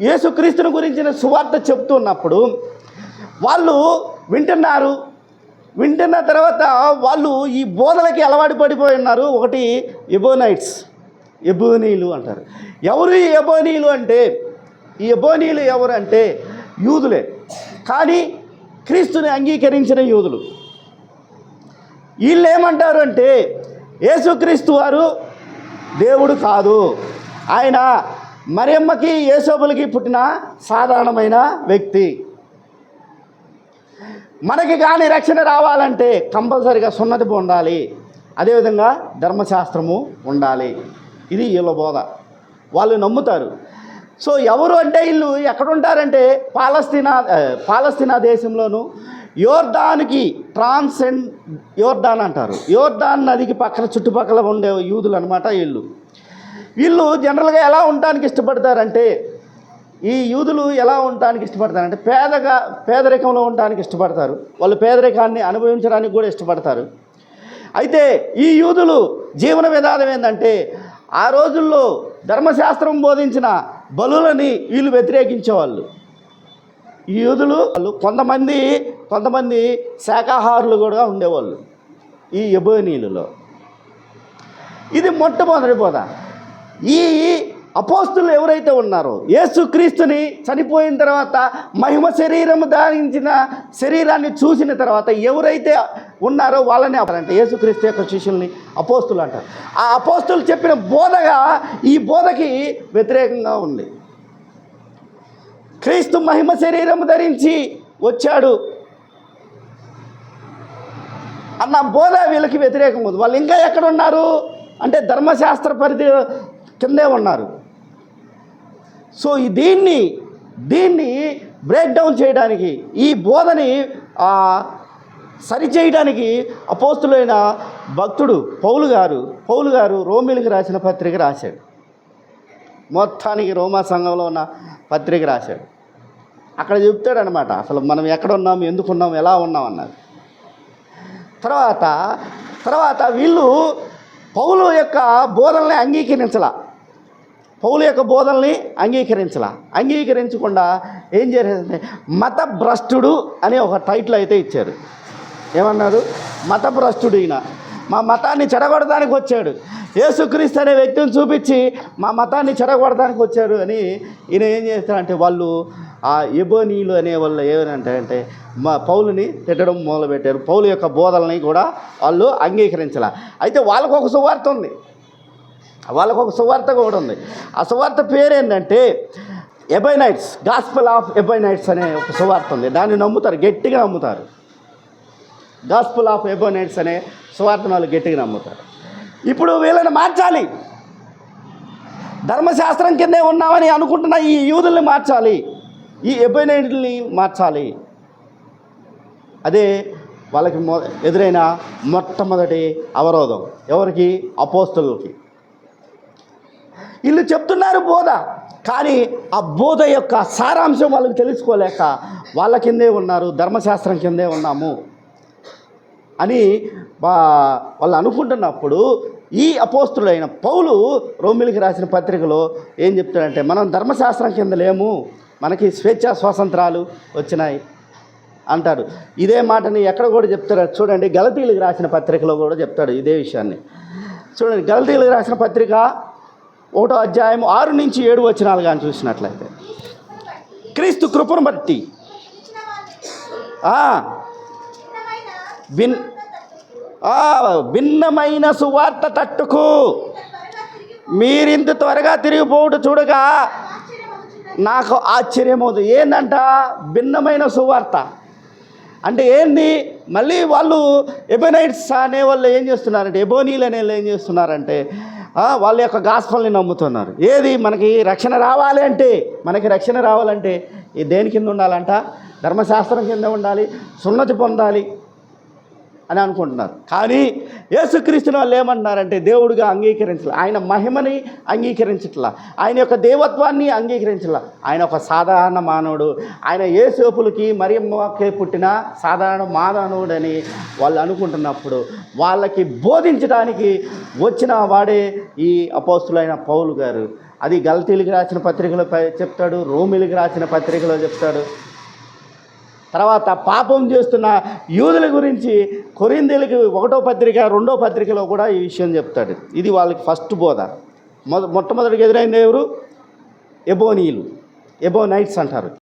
యేసుక్రీస్తుని గురించిన సువార్త చెప్తున్నప్పుడు వాళ్ళు వింటున్నారు. వింటున్న తర్వాత వాళ్ళు ఈ బోధలకి అలవాటు పడిపోయి ఉన్నారు. ఒకటి ఎబోనైట్స్ ఎబోనీలు అంటారు. ఎవరు ఈ ఎబోనీలు అంటే? ఈ ఎబోనీలు ఎవరు అంటే? యూదులే. కానీ క్రీస్తుని అంగీకరించిన యూదులు. వీళ్ళు ఏమంటారు అంటే యేసుక్రీస్తు వారు దేవుడు కాదు. ఆయన మరియమ్మకి యేసోబులకి పుట్టిన సాధారణమైన వ్యక్తి. మనకి కానీ రక్షణ రావాలంటే కంపల్సరిగా సున్నతి ఉండాలి. అదేవిధంగా ధర్మశాస్త్రము ఉండాలి. ఇది వీళ్ళ బోధ. వాళ్ళు నమ్ముతారు. సో ఎవరు అంటే వీళ్ళు ఎక్కడుంటారంటే పాలస్తీనా పాలస్తీనా దేశంలోను యోర్దానికి ట్రాన్సెండ్ యోర్దాన్ అంటారు. యోర్దాన్ నదికి పక్కన చుట్టుపక్కల ఉండే యూదులు అనమాట వీళ్ళు. వీళ్ళు జనరల్గా ఎలా ఉండటానికి ఇష్టపడతారంటే ఈ యూదులు ఎలా ఉండటానికి ఇష్టపడతారంటే పేదగా పేదరికంలో ఉండటానికి ఇష్టపడతారు. వాళ్ళు పేదరికాన్ని అనుభవించడానికి కూడా ఇష్టపడతారు. అయితే ఈ యూదులు జీవన విధానం ఏంటంటే ఆ రోజుల్లో ధర్మశాస్త్రం బోధించిన బలులని వీళ్ళు వ్యతిరేకించేవాళ్ళు. ఈ యూదులు వాళ్ళు కొంతమంది కొంతమంది శాఖాహారులు కూడా ఉండేవాళ్ళు ఈ ఎబోనీలలో ఇది మొట్టమొదటి బోధ. ఈ అపోస్తులు ఎవరైతే ఉన్నారో యేసుక్రీస్తుని చనిపోయిన తర్వాత మహిమ శరీరము ధారించిన శరీరాన్ని చూసిన తర్వాత ఎవరైతే ఉన్నారో వాళ్ళని అంటే యేసుక్రీస్తు యొక్క శిష్యుల్ని అపోస్తులు అంటారు. ఆ అపోస్తులు చెప్పిన బోధగా ఈ బోధకి వ్యతిరేకంగా ఉంది. క్రీస్తు మహిమ శరీరము ధరించి వచ్చాడు అన్న బోధ వీళ్ళకి వ్యతిరేకం ఉంది. వాళ్ళు ఇంకా ఎక్కడున్నారు అంటే ధర్మశాస్త్ర పరిధి కిందే ఉన్నారు. సో ఈ దీన్ని దీన్ని బ్రేక్ డౌన్ చేయడానికి ఈ బోధని సరిచేయడానికి అపోస్తులైన భక్తుడు పౌలు గారు పౌలు గారు రోమిలకు రాసిన పత్రిక రాశాడు. మొత్తానికి రోమా సంఘంలో ఉన్న పత్రిక రాశాడు. అక్కడ చెప్తాడనమాట అసలు మనం ఎక్కడ ఉన్నాం ఎందుకు ఉన్నాం ఎలా ఉన్నాం అన్నది. తర్వాత తర్వాత వీళ్ళు పౌలు యొక్క బోధనల్ని అంగీకరించలా. పౌలు యొక్క బోధనల్ని అంగీకరించలా. అంగీకరించకుండా ఏం చేశారంటే మత భ్రష్టుడు అనే ఒక టైటిల్ అయితే ఇచ్చారు. ఏమన్నారు మత భ్రష్టుడు ఈయన. మా మతాన్ని చెడగొడడానికి వచ్చాడు. యేసుక్రీస్తు అనే వ్యక్తిని చూపించి మా మతాన్ని చెడగొడడానికి వచ్చాడు అని ఈయన ఏం చేస్తారంటే వాళ్ళు ఆ ఎబోనీలు అనే వాళ్ళు ఏమనంటారంటే మా పౌలుని తిట్టడం మొదలుపెట్టారు. పౌలు యొక్క బోధనని కూడా వాళ్ళు అంగీకరించాల. అయితే వాళ్ళకు ఒక సువార్త ఉంది. వాళ్ళకు ఒక సువార్త కూడా ఉంది. ఆ సువార్త పేరు ఏంటంటే ఎబైనైట్స్ గాస్పల్ ఆఫ్ ఎబైనైట్స్ అనే ఒక సువార్త ఉంది. దాన్ని నమ్ముతారు గట్టిగా నమ్ముతారు. గాస్పుల్ ఆఫ్ ఎబోనైట్స్ అనే సువార్తను వాళ్ళు గట్టిగా నమ్ముతారు. ఇప్పుడు వీళ్ళని మార్చాలి. ధర్మశాస్త్రం కిందే ఉన్నామని అనుకుంటున్న ఈ యూదుల్ని మార్చాలి. ఈ ఎబోనైట్ని మార్చాలి. అదే వాళ్ళకి మొ ఎదురైన మొట్టమొదటి అవరోధం. ఎవరికి? అపోస్తులకి వీళ్ళు చెప్తున్నారు బోధ. కానీ ఆ బోధ యొక్క సారాంశం వాళ్ళకి తెలుసుకోలేక వాళ్ళ కిందే ఉన్నారు ధర్మశాస్త్రం కిందే ఉన్నాము అని వాళ్ళు అనుకుంటున్నప్పుడు ఈ అపోస్తుడైన పౌలు రోమిలికి రాసిన పత్రికలో ఏం చెప్తాడంటే మనం ధర్మశాస్త్రం కింద లేము మనకి స్వేచ్ఛా స్వాతంత్రాలు వచ్చినాయి అంటాడు. ఇదే మాటని ఎక్కడ కూడా చెప్తాడు. చూడండి గలతీలకు రాసిన పత్రికలో కూడా చెప్తాడు ఇదే విషయాన్ని. చూడండి గలతీలకు రాసిన పత్రిక ఒకటో అధ్యాయం ఆరు నుంచి ఏడు వచనాలు కానీ చూసినట్లయితే. క్రీస్తు కృపను బట్టి. భిన్ భిన్నమైన సువార్త తట్టుకు. మీరింత త్వరగా తిరిగిపోవటం చూడగా నాకు ఆశ్చర్యమవుతుంది. ఏందంట? భిన్నమైన సువార్త. అంటే ఏంది? మళ్ళీ వాళ్ళు ఎబోనైట్స్ అనే వాళ్ళు ఏం చేస్తున్నారంటే ఎబోనీలు అనే వాళ్ళు ఏం చేస్తున్నారంటే వాళ్ళ యొక్క గాస్పల్ని నమ్ముతున్నారు. ఏది? మనకి రక్షణ రావాలి అంటే మనకి రక్షణ రావాలంటే ఈ దేని కింద ఉండాలంట? ధర్మశాస్త్రం కింద ఉండాలి సున్నతి పొందాలి అని అనుకుంటున్నారు. కానీ యేసుక్రీస్తుని వాళ్ళు ఏమంటున్నారంటే దేవుడిగా అంగీకరించలే. ఆయన మహిమని అంగీకరించట్లా. ఆయన యొక్క దేవత్వాన్ని అంగీకరించాల ఆయన ఒక సాధారణ మానవుడు. ఆయన ఏ సోపులకి మరియమ్మకే పుట్టిన సాధారణ మానవుడని వాళ్ళు అనుకుంటున్నప్పుడు వాళ్ళకి బోధించడానికి వచ్చిన వాడే ఈ అపోస్తులైన పౌలు గారు. అది గల్తీలకి రాసిన పత్రికలో చెప్తాడు రోమిలకి రాసిన పత్రికలో చెప్తాడు. తర్వాత పాపం చేస్తున్న యూదుల గురించి కొరిందేలకు ఒకటో పత్రిక రెండో పత్రికలో కూడా ఈ విషయం చెప్తాడు. ఇది వాళ్ళకి ఫస్ట్ బోధ. మొ మొట్టమొదటిగా ఎదురైంది ఎవరు? ఎబోనీలు ఎబోనైట్స్ అంటారు.